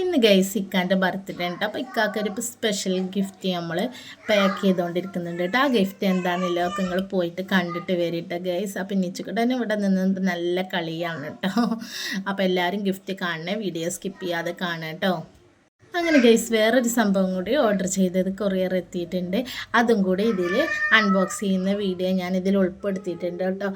ഇന്ന് ഗൈസ് ഇക്കാന്റെ ബർത്ത്ഡേ ഉണ്ട്. അപ്പോൾ ഇക്കാക്ക് ഒരു സ്പെഷ്യൽ ഗിഫ്റ്റ് നമ്മൾ പാക്ക് ചെയ്തുകൊണ്ടിരിക്കുന്നുണ്ട് കേട്ടോ. ആ ഗിഫ്റ്റ് എന്താണെന്നില്ല ഒക്കെ നിങ്ങൾ പോയിട്ട് കണ്ടിട്ട് വരിട്ടോ ഗൈസ് അപ്പോൾ നിച്ചുകൂടൻ ഇവിടെ നിന്ന് നല്ല കളിയാണ് കേട്ടോ. അപ്പോൾ എല്ലാവരും ഗിഫ്റ്റ് കാണണേ വീഡിയോ സ്കിപ്പ് ചെയ്യാതെ കാണാം കേട്ടോ. അങ്ങനെ ഗൈസ് വേറൊരു സംഭവം കൂടി ഓർഡർ ചെയ്തത് കൊറിയർ എത്തിയിട്ടുണ്ട്. അതും കൂടി ഇതിൽ അൺബോക്സ് ചെയ്യുന്ന വീഡിയോ ഞാൻ ഇതിൽ ഉൾപ്പെടുത്തിയിട്ടുണ്ട് കേട്ടോ.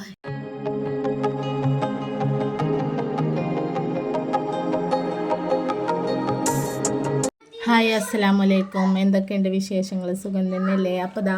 ഹായ് അസ്സലാമലൈക്കും എന്തൊക്കെയുണ്ട് വിശേഷങ്ങൾ സുഖം തന്നെയല്ലേ? അപ്പോൾ ദാ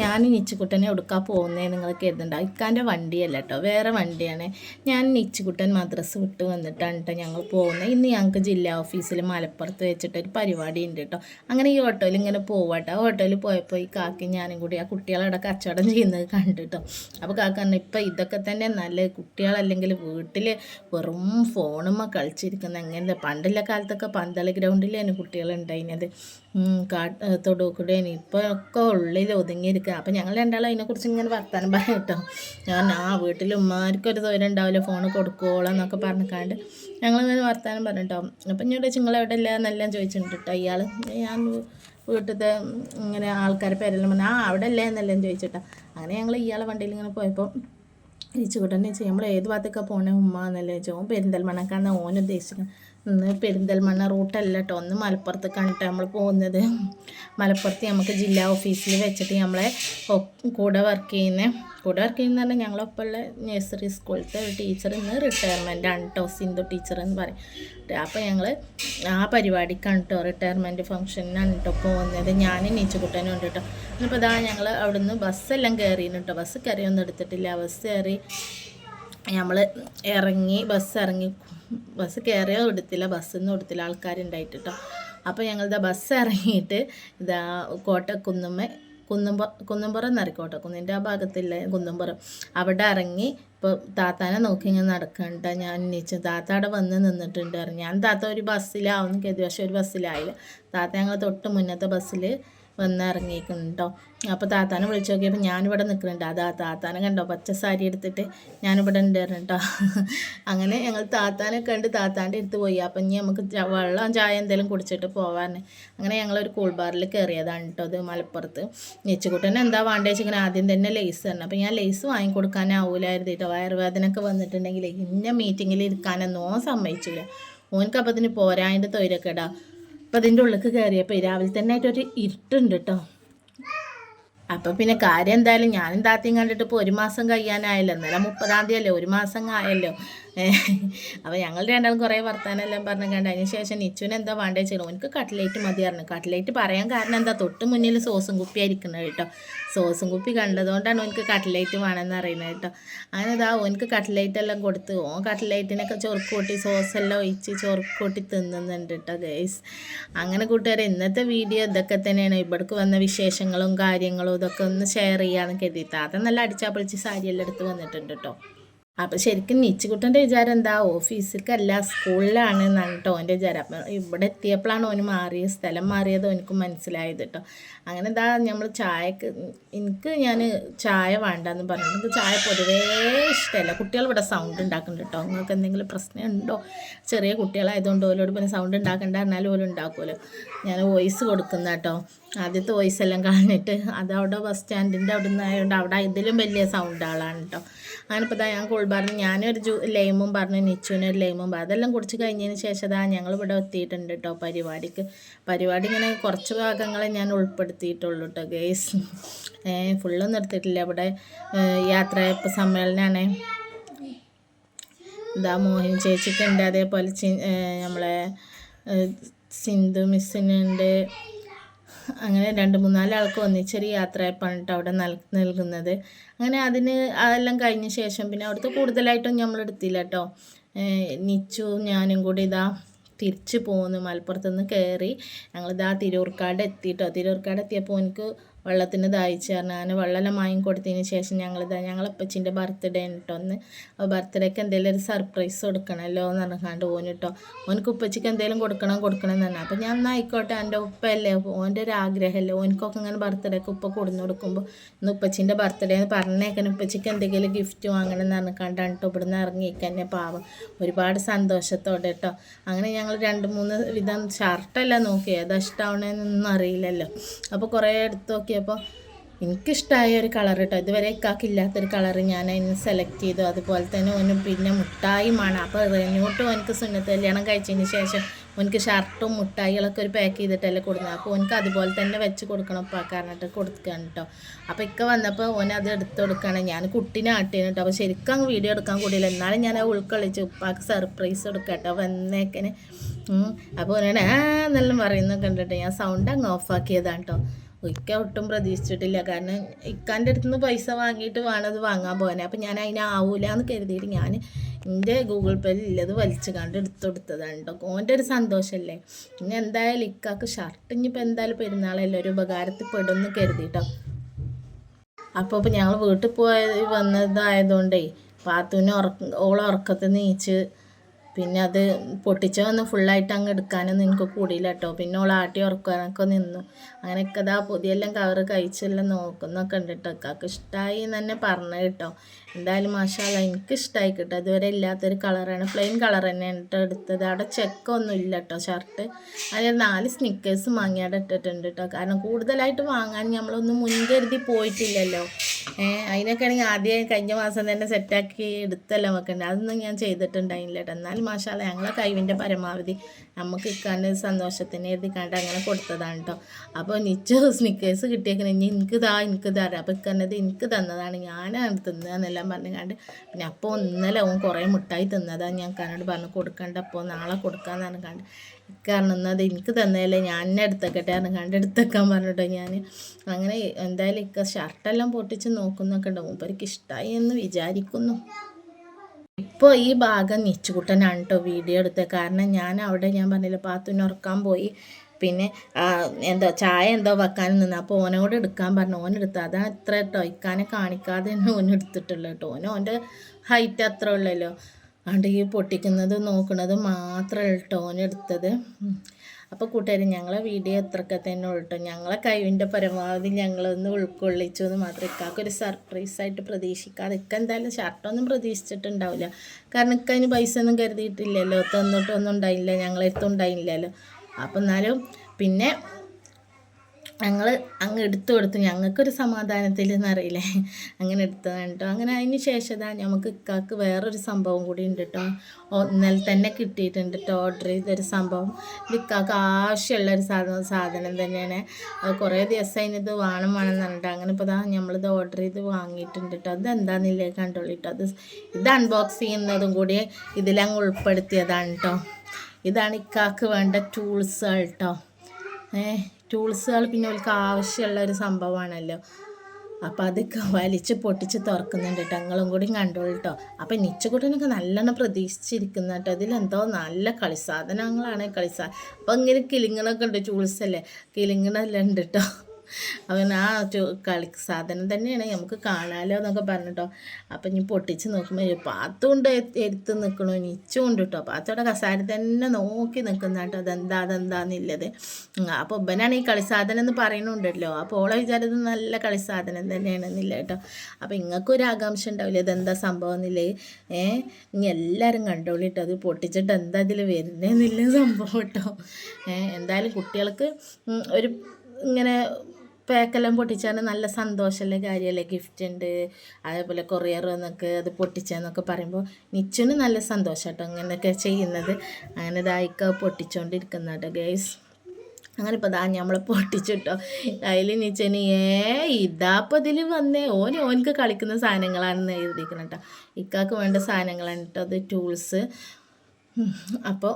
ഞാൻ നിച്ചുകുട്ടനെ എടുക്കാൻ പോകുന്നേ നിങ്ങൾ കരുതണ്ട. ഇക്കാന്റെ വണ്ടിയല്ല കേട്ടോ വേറെ വണ്ടിയാണ്. ഞാൻ നിച്ചുകുട്ടൻ മദ്രസ് വിട്ട് വന്നിട്ടാണ് കേട്ടോ ഞങ്ങൾ പോകുന്നത് ഇന്ന് ഞങ്ങൾക്ക് ജില്ലാ ഓഫീസിൽ മലപ്പുറത്ത് വെച്ചിട്ട് ഒരു പരിപാടി ഉണ്ട് കേട്ടോ അങ്ങനെ ഈ ഓട്ടോയിൽ ഇങ്ങനെ പോവാട്ടോ ഓട്ടോയിൽ പോയപ്പോൾ ഈ കാക്കി ഞാനും കൂടി ആ കുട്ടികളവിടെ കച്ചവടം ചെയ്യുന്നത് കണ്ടിട്ടോ അപ്പോൾ കാക്ക പറഞ്ഞു ഇപ്പം ഇതൊക്കെ തന്നെ നല്ല കുട്ടികളല്ലെങ്കിൽ വീട്ടിൽ വെറും ഫോണുമ്മ കളിച്ചിരിക്കുന്ന. എങ്ങനെ പണ്ടുള്ള കാലത്തൊക്കെ പന്തള തന്നെ കുട്ടികളുണ്ടായിരുന്നത് കാട്ട് തൊടുകൂടെയാണ് ഇപ്പോൾ ഒക്കെ ഉള്ളിൽ ഒതുങ്ങിയിരിക്കുക അപ്പം ഞങ്ങൾ രണ്ടാളും അതിനെക്കുറിച്ച് ഇങ്ങനെ വർത്താനം പറയാം കേട്ടോ. ഞാൻ ആ വീട്ടിൽ ഉമ്മാർക്കൊരു തൊഴിൽ ഉണ്ടാവില്ല. ഫോൺ കൊടുക്കുവോളാം എന്നൊക്കെ പറഞ്ഞിക്കാണ്ട് ഞങ്ങളിങ്ങനെ വർത്താനം പറഞ്ഞിട്ടോ അപ്പം ഞാൻ നിങ്ങൾ എവിടെ ഇല്ല എന്നെല്ലാം ചോദിച്ചിട്ടുണ്ട് കേട്ടോ ഇയാൾ ഞാൻ വീട്ടിലത്തെ ഇങ്ങനെ ആൾക്കാരെ പേരെല്ലാം പറഞ്ഞു ആ അവിടെ അല്ലേ എന്നെല്ലാം ചോദിച്ചിട്ടാ അങ്ങനെ ഞങ്ങൾ ഇയാളെ വണ്ടിയിൽ ഇങ്ങനെ പോയപ്പോൾ ഇച്ചുകൂട്ടനെ വെച്ചാൽ നമ്മൾ ഏത് ഭാഗത്തേക്കാണ് പോകണേ ഉമ്മ എന്നല്ലേ ചോദിച്ചു. ഓൻ ഉദ്ദേശിക്കുന്നത് ഇന്ന് പെരിന്തൽമണ്ണ റൂട്ടല്ല കേട്ടോ ഒന്ന് മലപ്പുറത്തേക്കാണ് കേട്ടോ നമ്മൾ പോകുന്നത്. മലപ്പുറത്ത് നമുക്ക് ജില്ലാ ഓഫീസിൽ വെച്ചിട്ട് നമ്മളെ കൂടെ വർക്ക് ചെയ്യുന്ന. കൂടെ വർക്ക് ചെയ്യുന്ന പറഞ്ഞാൽ ഞങ്ങളൊപ്പമുള്ള നഴ്സറി സ്കൂളിലത്തെ ഒരു ടീച്ചർ ഇന്ന് റിട്ടയർമെന്റ് ആണ് കേട്ടോ സിന്ധു ടീച്ചർ എന്ന് പറയും. അപ്പോൾ ഞങ്ങൾ ആ പരിപാടിക്കാണ് കേട്ടോ റിട്ടയർമെന്റ് ഫംഗ്ഷനാണ് കേട്ടോ പോകുന്നത്. ഞാൻ നീച്ചുകുട്ടനും ഉണ്ട് കേട്ടോ ഇന്നിപ്പോൾ ഇതാ ഞങ്ങൾ അവിടുന്ന് ബസ്സെല്ലാം കയറിയിരുന്നു കേട്ടോ ബസ് കയറിയൊന്നും എടുത്തിട്ടില്ല. ബസ് കയറി നമ്മൾ ഇറങ്ങി ബസ് ഇറങ്ങി ബസ് കയറിയോ എടുത്തില്ല ബസ്സൊന്നും എടുത്തില്ല ആൾക്കാരുണ്ടായിട്ട് കേട്ടോ അപ്പോൾ ഞങ്ങളിതാ ബസ് ഇറങ്ങിയിട്ട് ഇതാ കോട്ടക്കുന്നുമ്മ കുന്നുംപുറ കുന്നുംപുറം എന്നറി കോട്ടക്കുന്നിന്റെ ആ ഭാഗത്തില്ല കുന്നുംപുറം. അവിടെ ഇറങ്ങി ഇപ്പോൾ താത്താനെ നോക്കി ഇങ്ങനെ നടക്കണ്ട ഞാൻ അന്വേഷിച്ചു താത്ത അവിടെ വന്ന് നിന്നിട്ടുണ്ട്. ഞാൻ താത്ത ഒരു ബസ്സിലാവുന്നു കരുതി പക്ഷേ ഒരു ബസ്സിലായില്ല. താത്ത ഞങ്ങൾ തൊട്ട് മുന്നത്തെ ബസ്സിൽ വന്ന് കേട്ടോ അപ്പോൾ താത്താനെ വിളിച്ചു നോക്കിയപ്പോൾ ഞാനിവിടെ നിൽക്കുന്നുണ്ട് അതാ താത്താനെ കണ്ടോ? പച്ച സാരി എടുത്തിട്ട് ഞാനിവിടെ ഉണ്ടായിരുന്നു കേട്ടോ അങ്ങനെ ഞങ്ങൾ താത്താനെ കണ്ട് താത്താന്റെ അടുത്ത് പോയി. അപ്പം ഇനി നമുക്ക് വെള്ളം ചായ എന്തെങ്കിലും കുടിച്ചിട്ട് പോവാന്ന്. അങ്ങനെ ഞങ്ങളൊരു കൂൾ ബാറിൽ കയറിയതാണ് കേട്ടോ അത് മലപ്പുറത്ത്. നെച്ചുകുട്ടനെ എന്താ വേണ്ടത് വെച്ചിങ്ങനെ ആദ്യം തന്നെ ലേസ് തന്നെ അപ്പം ഞാൻ ലേസ് വാങ്ങിക്കൊടുക്കാനാവൂലായിരുന്നു കേട്ടോ വയറുവേദനയൊക്കെ വന്നിട്ടുണ്ടെങ്കിൽ ഇന്ന മീറ്റിങ്ങിൽ ഇരിക്കാനൊന്നും സമ്മതിച്ചില്ല. ഓനക്കപ്പത്തിന് പോരാതിന്റെ തൊയിലൊക്കെടാ അപ്പം അതിന്റെ ഉള്ളിലേക്ക് കയറിയപ്പോൾ രാവിലെ തന്നെ ആയിട്ടൊരു ഇരുട്ടുണ്ട് കേട്ടോ അപ്പം പിന്നെ കാര്യം എന്തായാലും ഞാനും താത്തയും കണ്ടിട്ട് ഇപ്പോൾ ഒരു മാസം കഴിയാനായല്ലോ. എന്നാലും മുപ്പതാം തീയതി അല്ലേ ഒരു മാസം ആയല്ലോ. അപ്പോൾ ഞങ്ങൾ രണ്ടാളും കുറേ വർത്താനെല്ലാം പറഞ്ഞു കണ്ട് അതിന് ശേഷം നിച്ചുവിന് എന്താ വേണ്ടത് ചെയ്യണം എനിക്ക് കട്ട്ലേറ്റ് മതിയായിരുന്നു കട്ട്ലേറ്റ് പറയാൻ കാരണം എന്താ? തൊട്ട് മുന്നിൽ സോസും കുപ്പി ആയിരിക്കുന്നത് കേട്ടോ. സോസും കുപ്പി കണ്ടതുകൊണ്ടാണ് എനിക്ക് കട്ട്ലേറ്റ് വേണമെന്ന് അറിയുന്നത് കേട്ടോ. അങ്ങനെ ഇതാ ഓനക്ക് കട്ട്ലേറ്റ് എല്ലാം കൊടുത്ത് ഓ കട്ട്ലേറ്റിനൊക്കെ ചൊറുക്ക് കൂട്ടി സോസെല്ലാം ഒഴിച്ച് ചൊറുക്ക് തിന്നുന്നുണ്ട് കേട്ടോ ഗൈസ് അങ്ങനെ കൂട്ടുകാരെ ഇന്നത്തെ വീഡിയോ ഇതൊക്കെ തന്നെയാണ്. ഇവിടേക്ക് വന്ന വിശേഷങ്ങളും കാര്യങ്ങളും ഇതൊക്കെ ഒന്ന് ഷെയർ ചെയ്യാന്ന് കരുതിയിട്ട്. അത് നല്ല അടിച്ചാപ്പൊളിച്ച് സാരിയെല്ലാം എടുത്ത് വന്നിട്ടുണ്ട് കേട്ടോ അപ്പം ശരിക്കും നിച്ചുകുട്ടന്റെ വിചാരം എന്താ? ഓഫീസിലേക്കല്ല സ്കൂളിലാണ് എന്നാണ് കേട്ടോ ഓന്റെ വിചാരം. അപ്പം ഇവിടെ എത്തിയപ്പോഴാണ് ഓന് മാറിയ സ്ഥലം മാറിയത് ഓനക്ക് മനസ്സിലായത് കേട്ടോ അങ്ങനെ എന്താ നമ്മൾ ചായക്ക് എനിക്ക് ഞാൻ ചായ വേണ്ടെന്ന് പറഞ്ഞു എനിക്ക് ചായ പൊതുവേ ഇഷ്ടമല്ല കുട്ടികൾ ഇവിടെ സൗണ്ട് ഉണ്ടാക്കുന്നുണ്ട് കേട്ടോ നിങ്ങൾക്ക് എന്തെങ്കിലും പ്രശ്നമുണ്ടോ ചെറിയ കുട്ടികളായതുകൊണ്ട് ഓലോട് പിന്നെ സൗണ്ട് ഉണ്ടാക്കണ്ട എന്നാലും ഓലും ഉണ്ടാക്കുമല്ലോ. ഞാൻ വോയിസ് കൊടുക്കുന്ന കേട്ടോ ആദ്യത്തെ വോയിസ് എല്ലാം കളഞ്ഞിട്ട് അവിടെ ബസ് സ്റ്റാൻഡിന്റെ അവിടെ നിന്നായതുകൊണ്ട് അവിടെ ഇതിലും വലിയ സൗണ്ട് ആളാണ് കേട്ടോ അങ്ങനെ ഇപ്പോൾ ഞാൻ കൂൾ പറഞ്ഞു. ഞാനൊരു ജൂ ലൈമും പറഞ്ഞു. നിച്ചുവിന് ഒരു ലൈമും പറഞ്ഞു. അതെല്ലാം കുടിച്ച് കഴിഞ്ഞതിന് ശേഷം അതാ ഞങ്ങൾ ഇവിടെ എത്തിയിട്ടുണ്ട് കേട്ടോ പരിപാടിക്ക്. പരിപാടി ഇങ്ങനെ കുറച്ച് ഭാഗങ്ങളെ ഞാൻ ഉൾപ്പെടുത്തിയിട്ടുള്ളൂ കേട്ടോ ഗേസ് ഫുള്ളൊന്നും എടുത്തിട്ടില്ല. ഇവിടെ യാത്രയപ്പ് സമ്മേളനമാണ് ഇതാ മോഹിനി ചേച്ചിക്കുണ്ട് അതേപോലെ നമ്മളെ സിന്ധു മിസ്സിനുണ്ട് അങ്ങനെ രണ്ട് മൂന്നാൽ ആൾക്ക് ഒന്നിച്ചൊരു യാത്രയപ്പാണ് കേട്ടോ അവിടെ നൽ നൽകുന്നത്. അങ്ങനെ അതിന് അതെല്ലാം കഴിഞ്ഞ ശേഷം പിന്നെ അവിടുത്തെ കൂടുതലായിട്ടും നമ്മൾ എടുത്തില്ല കേട്ടോ നിച്ചു ഞാനും കൂടി ഇതാ തിരിച്ചു പോന്നു. മലപ്പുറത്ത് നിന്ന് കയറി ഞങ്ങളിതാ തിരൂർക്കാട് എത്തിയിട്ടോ തിരൂർക്കാട് എത്തിയപ്പോൾ എനിക്ക് വെള്ളത്തിന് ദാഹിച്ച് പറഞ്ഞു അങ്ങനെ വെള്ളമെല്ലാം വാങ്ങി കൊടുത്തതിന് ശേഷം ഞങ്ങൾ ഞങ്ങളപ്പച്ചിന്റെ ബർത്ത്ഡേ കേട്ടോ ഒന്ന് ബർത്ത്ഡേക്ക് എന്തെങ്കിലും ഒരു സർപ്രൈസ് കൊടുക്കണമല്ലോ എന്ന് പറഞ്ഞാണ്ട് ഓന് കേട്ടോ ഓനക്ക് ഉപ്പച്ചിക്ക് എന്തെങ്കിലും കൊടുക്കണം കൊടുക്കണം എന്ന് പറഞ്ഞാൽ അപ്പോൾ ഞാൻ എന്നാൽ ആയിക്കോട്ടെ എന്റെ ഉപ്പയല്ലേ ഓന്റെ ഒരു ആഗ്രഹമല്ലേ. ഓനക്കൊക്കെ ഇങ്ങനെ ബർത്ത്ഡേക്ക് ഉപ്പ കൊടുന്നു കൊടുക്കുമ്പോൾ ഇന്ന് ഉപ്പച്ചിന്റെ ബർത്ത്ഡേ എന്ന് പറഞ്ഞേക്കാൻ ഉപ്പച്ചിക്ക് എന്തെങ്കിലും ഗിഫ്റ്റ് വാങ്ങണം എന്ന് പറഞ്ഞിട്ടാണ് കേട്ടോ ഇവിടുന്ന് ഇറങ്ങിക്കന്നെ പാവം. ഒരുപാട് സന്തോഷത്തോടെ കേട്ടോ. അങ്ങനെ ഞങ്ങൾ രണ്ട് മൂന്ന് വിധം ഷർട്ടല്ല നോക്കി. ഏതാ ഇഷ്ടമാണെന്നൊന്നും അറിയില്ലല്ലോ. അപ്പോൾ കുറേ എടുത്ത് നോക്കിയപ്പോൾ എനിക്കിഷ്ടമായ ഒരു കളർ കേട്ടോ ഇതുവരെ ഇക്കാക്കില്ലാത്തൊരു കളർ ഞാൻ അതിന് സെലക്ട് ചെയ്തു. അതുപോലെ തന്നെ ഒന്ന് പിന്നെ മുട്ടായിയുമാണ്. അപ്പോൾ ഇങ്ങോട്ട് എനിക്ക് സുന്നത്ത് കല്യാണം കഴിച്ചതിന് ശേഷം ഓനക്ക് ഷർട്ടും മുട്ടായികളൊക്കെ ഒരു പാക്ക് ചെയ്തിട്ടല്ലേ കൊടുക്കുന്നത് അപ്പോൾ ഓനക്ക് അതുപോലെ തന്നെ വെച്ച് കൊടുക്കണം പറഞ്ഞിട്ട് കൊടുക്കുകയാണ് കേട്ടോ അപ്പോൾ ഇക്ക വന്നപ്പോൾ ഓൻ അത് എടുത്ത് കൊടുക്കുകയാണ് ഞാൻ കുട്ടീനെ ആട്ടിയാണ് കേട്ടോ അപ്പോൾ ശരിക്കും അങ്ങ് വീഡിയോ എടുക്കാൻ കൂടിയില്ല. എന്നാലും ഞാൻ ഉൾക്കൊള്ളിച്ച് ഉപ്പാക്ക് സർപ്രൈസ് കൊടുക്കാം കേട്ടോ വന്നേക്കന് അപ്പോൾ ഓനാണ് ആ എന്നെല്ലാം പറയുന്നത് കണ്ടിട്ട് ഞാൻ സൗണ്ട് അങ്ങ് ഓഫാക്കിയതാണ് കേട്ടോ ഇക്ക ഒട്ടും പ്രതീക്ഷിച്ചിട്ടില്ല. കാരണം ഇക്കാന്റെ അടുത്ത് നിന്ന് പൈസ വാങ്ങിയിട്ട് വേണം അത് വാങ്ങാൻ പോകാൻ അപ്പം ഞാൻ അതിനാവൂല എന്ന് കരുതിയിട്ട് ഞാൻ എന്റെ ഗൂഗിൾ പേയിൽ ഇല്ലത് വലിച്ചു കണ്ട് എടുത്തു കൊടുത്തതാണ് കേട്ടോ ഓന്റെ ഒരു സന്തോഷമല്ലേ ഇനി എന്തായാലും ഇക്കാക്ക് ഷർട്ട് ഇനിയിപ്പോൾ എന്തായാലും പെരുന്നാളെല്ലാം ഒരു ഉപകാരത്തിൽ പെടുമെന്ന് കരുതിട്ടോ. അപ്പോൾ ഇപ്പോൾ ഞങ്ങൾ വീട്ടിൽ പോയി വന്നതായതുകൊണ്ടേ പാത്തുവിനെ ഉറക്ക ഓളെ ഉറക്കത്തിൽ നീച്ച് പിന്നെ അത് പൊട്ടിച്ചതൊന്നും ഫുള്ളായിട്ട് അങ്ങ് എടുക്കാനൊന്നും എനിക്ക് കൂടിയില്ല കേട്ടോ പിന്നെ ഓൾ ആട്ടി ഉറക്കാനൊക്കെ നിന്നു. അങ്ങനെയൊക്കെ അതാ പുതിയെല്ലാം കവറ് കഴിച്ചെല്ലാം നോക്കുന്നൊക്കെ ഉണ്ട് കേട്ടോ അക്കാക്ക് ഇഷ്ടമായി എന്ന് തന്നെ പറഞ്ഞു കേട്ടോ എന്തായാലും മാഷാല എനിക്ക് ഇഷ്ടമായി കേട്ടോ അതുവരെ ഇല്ലാത്തൊരു കളറാണ് പ്ലെയിൻ കളർ തന്നെയാണ് കേട്ടോ എടുത്തത്. അവിടെ ചെക്കൊന്നും ഇല്ല കേട്ടോ ഷർട്ട് അതിൽ നാല് സ്നിക്കേഴ്സ് വാങ്ങിയാടെ ഇട്ടിട്ടുണ്ട് കേട്ടോ കാരണം കൂടുതലായിട്ട് വാങ്ങാൻ നമ്മളൊന്നും മുൻകരുതി പോയിട്ടില്ലല്ലോ. ഏഹ് അതിനൊക്കെ ആണെങ്കിൽ ആദ്യം കഴിഞ്ഞ മാസം തന്നെ സെറ്റാക്കി എടുത്തല്ലോ നമുക്ക് അതൊന്നും ഞാൻ ചെയ്തിട്ടുണ്ടായില്ല കേട്ടോ എന്നാലും മാഷാല ഞങ്ങളെ കഴിവിന്റെ പരമാവധി നമുക്ക് ഇക്കാണ്ട് സന്തോഷത്തിന് എഴുതിക്കാണ്ട് അങ്ങനെ കൊടുത്തതാണ് കേട്ടോ അപ്പോൾ നിച്ച സ്നിക്കേഴ്സ് കിട്ടിയേക്കണേ ഇനി എനിക്ക് ഇതാ എനിക്ക് തരാം. അപ്പോൾ ഇക്കന്നത് എനിക്ക് തന്നതാണ് ഞാനാണ് തിന്നതെന്നെല്ലാം പറഞ്ഞുകൊണ്ട് പിന്നെ അപ്പോൾ ഇന്നലെ ഓൻ കുറേ മുട്ടായി തിന്നതാണ് ഞാൻ കന്നോട് പറഞ്ഞു കൊടുക്കണ്ട അപ്പോൾ നാളെ കൊടുക്കാമെന്നാണ് കണ്ട് അത് എനിക്ക് തന്നതല്ലേ ഞാൻ എന്നെ എടുത്തേക്കട്ടെ ആണ് കണ്ട് എടുത്തേക്കാൻ പറഞ്ഞിട്ടോ ഞാൻ അങ്ങനെ എന്തായാലും ഇക്ക ഷർട്ടെല്ലാം പൊട്ടിച്ച് നോക്കുന്നൊക്കെ ഉണ്ട്. മൂപ്പർക്ക് ഇഷ്ടമായി എന്ന് വിചാരിക്കുന്നു. ഇപ്പോൾ ഈ ഭാഗം നിച്ചുകുട്ടനാണ് കേട്ടോ വീഡിയോ എടുത്തത് കാരണം ഞാൻ അവിടെ ഞാൻ പറഞ്ഞില്ല പാത്തുവിന് ഉറക്കാൻ പോയി. പിന്നെ എന്തോ ചായ എന്തോ വെക്കാൻ നിന്ന്. അപ്പോൾ ഓനോട് എടുക്കാൻ പറഞ്ഞു. ഓനെടുത്ത് അതാണ് ഇത്ര കേട്ടോ ഇക്കാനെ കാണിക്കാതെ തന്നെ ഓൻ എടുത്തിട്ടുള്ളൂ കേട്ടോ ഓൻ ഓന്റെ ഹൈറ്റ് അത്ര ഉള്ളല്ലോ. അതുകൊണ്ട് ഈ പൊട്ടിക്കുന്നത് നോക്കുന്നത് മാത്രമേ കേട്ടോ ഓനെടുത്തത് അപ്പോൾ കൂട്ടുകാർ ഞങ്ങളെ വീഡിയോ എത്രയൊക്കെ തന്നെ ഉള്ളട്ടോ ഞങ്ങളെ കഴിവിന്റെ പരമാവധി ഞങ്ങളൊന്ന് ഉൾക്കൊള്ളിച്ചു എന്ന് മാത്രം ഇക്കാക്കൊരു സർപ്രൈസായിട്ട് പ്രതീക്ഷിക്കാതെ ഇക്ക എന്തായാലും ഷർട്ടൊന്നും പ്രതീക്ഷിച്ചിട്ടുണ്ടാവില്ല. കാരണം ഇക്ക അതിന് പൈസ ഒന്നും കരുതിയിട്ടില്ലല്ലോ. തന്നിട്ടൊന്നും ഉണ്ടായില്ല. ഞങ്ങളെടുത്തും ഉണ്ടായില്ലല്ലോ. അപ്പം എന്നാലും പിന്നെ ഞങ്ങൾ അങ്ങ് എടുത്തു കൊടുത്തു. ഞങ്ങൾക്കൊരു സമാധാനത്തിൽ എന്നറിയില്ലേ അങ്ങനെ എടുത്തതാണ് കേട്ടോ. അങ്ങനെ അതിന് ശേഷം നമുക്ക് ഇക്കാക്ക് വേറൊരു സംഭവം കൂടി ഉണ്ട് കേട്ടോ. ഇന്നലെ തന്നെ കിട്ടിയിട്ടുണ്ട് കേട്ടോ. ഓർഡർ ചെയ്തൊരു സംഭവം. ഇക്കാക്ക് ആവശ്യമുള്ളൊരു സാധനം സാധനം തന്നെയാണ്. കുറേ ദിവസം അതിനിത് വേണം വേണം എന്ന് പറഞ്ഞിട്ട് അങ്ങനെ ഇപ്പോൾ ഇതാ നമ്മളിത് ഓർഡർ ചെയ്ത് വാങ്ങിയിട്ടുണ്ട് കേട്ടോ. അതെന്താണെന്നില്ലേ കണ്ടോളൂ കേട്ടോ. അത് ഇത് അൺബോക്സ് ചെയ്യുന്നതും കൂടി ഇതിലങ്ങ് ഉൾപ്പെടുത്തിയതാണ് കേട്ടോ. ഇതാണ് ഇക്കാക്ക് വേണ്ട ടൂൾസ് കേട്ടോ. ഏഹ് ടൂൾസുകൾ പിന്നെ അവർക്ക് ആവശ്യമുള്ള ഒരു സംഭവമാണല്ലോ. അപ്പോൾ അത് വലിച്ച് പൊട്ടിച്ച് തുറക്കുന്നുണ്ട് കേട്ടോ ഞങ്ങളും കൂടി കണ്ടോളൂ കേട്ടോ അപ്പം നിച്ചക്കുട്ടനൊക്കെ നല്ലോണം പ്രതീക്ഷിച്ചിരിക്കുന്ന കേട്ടോ ഇതിലെന്തോ നല്ല കളിസാധനങ്ങളാണ് കളിസാ അപ്പം ഇങ്ങനെ കിളിങ്ങണൊക്കെ ഉണ്ട് ടൂൾസ് അല്ലേ? കിളിങ്ങണെല്ലാം ഉണ്ട് കേട്ടോ അവൻ ആ കളി സാധനം തന്നെയാണ് നമുക്ക് കാണാലോ എന്നൊക്കെ പറഞ്ഞിട്ടോ. അപ്പം ഇനി പൊട്ടിച്ച് നോക്കുമ്പോൾ പാത്തുകൊണ്ട് എടുത്ത് നിൽക്കണോ നിച്ചും ഉണ്ട് കേട്ടോ പാത്തോടെ കസാര തന്നെ നോക്കി നിൽക്കുന്ന കേട്ടോ അതെന്താ അതെന്താന്നില്ലത് അപ്പോൾ ഇവനാണ് ഈ കളിസാധനം എന്ന് പറയുന്നുണ്ടല്ലോ. അപ്പോൾ ഓളെ വിചാരത് നല്ല കളിസാധനം തന്നെയാണെന്നില്ല കേട്ടോ അപ്പോൾ ഇങ്ങൾക്കൊരു ആകാംക്ഷ ഉണ്ടാവില്ല? ഇതെന്താ സംഭവം എന്നില്ലേ? ഏഹ് ഇനി എല്ലാവരും കണ്ടോളിട്ടോ അത് പൊട്ടിച്ചിട്ട് എന്താ ഇതിൽ വരുന്നതെന്നില്ല സംഭവം കേട്ടോ ഏഹ് എന്തായാലും കുട്ടികൾക്ക് ഒരു ഇങ്ങനെ പാക്കെല്ലാം പൊട്ടിച്ചാൽ നല്ല സന്തോഷമുള്ള കാര്യമല്ലേ? ഗിഫ്റ്റ് ഉണ്ട്. അതേപോലെ കൊറിയർ എന്നൊക്കെ അത് പൊട്ടിച്ചെന്നൊക്കെ പറയുമ്പോൾ നിച്ചുന് നല്ല സന്തോഷം കേട്ടോ അങ്ങനെയൊക്കെ ചെയ്യുന്നത്. അങ്ങനെ ഇതായിക്ക പൊട്ടിച്ചുകൊണ്ടിരിക്കുന്ന കേട്ടോ ഗേസ് അങ്ങനെ ഇപ്പോൾ ദാ നമ്മൾ പൊട്ടിച്ചിട്ടോ. അതിൽ നിച്ചന് ഏ ഇതാപ്പോൾ ഇതിൽ വന്നേ. ഓന് ഓനക്ക് കളിക്കുന്ന സാധനങ്ങളാണെന്ന് എഴുതിയിരിക്കണം കേട്ടോ ഇക്കാക്ക് വേണ്ട സാധനങ്ങളാണ് കേട്ടോ അത് ടൂൾസ് അപ്പോൾ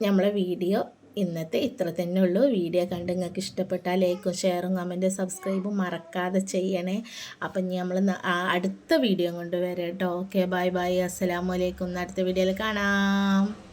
നമ്മളെ വീഡിയോ ഇന്നത്തെ ഇത്ര തന്നെ ഉള്ളൂ. വീഡിയോ കണ്ട് നിങ്ങൾക്ക് ഇഷ്ടപ്പെട്ടാൽ ലൈക്കും ഷെയറും കമന്റും സബ്സ്ക്രൈബും മറക്കാതെ ചെയ്യണേ. അപ്പം നമ്മൾ അടുത്ത വീഡിയോ കൊണ്ട് വരാം കേട്ടോ. ഓക്കെ ബൈ ബൈ അസ്സലാമലൈക്കും അടുത്ത വീഡിയോയിൽ കാണാം.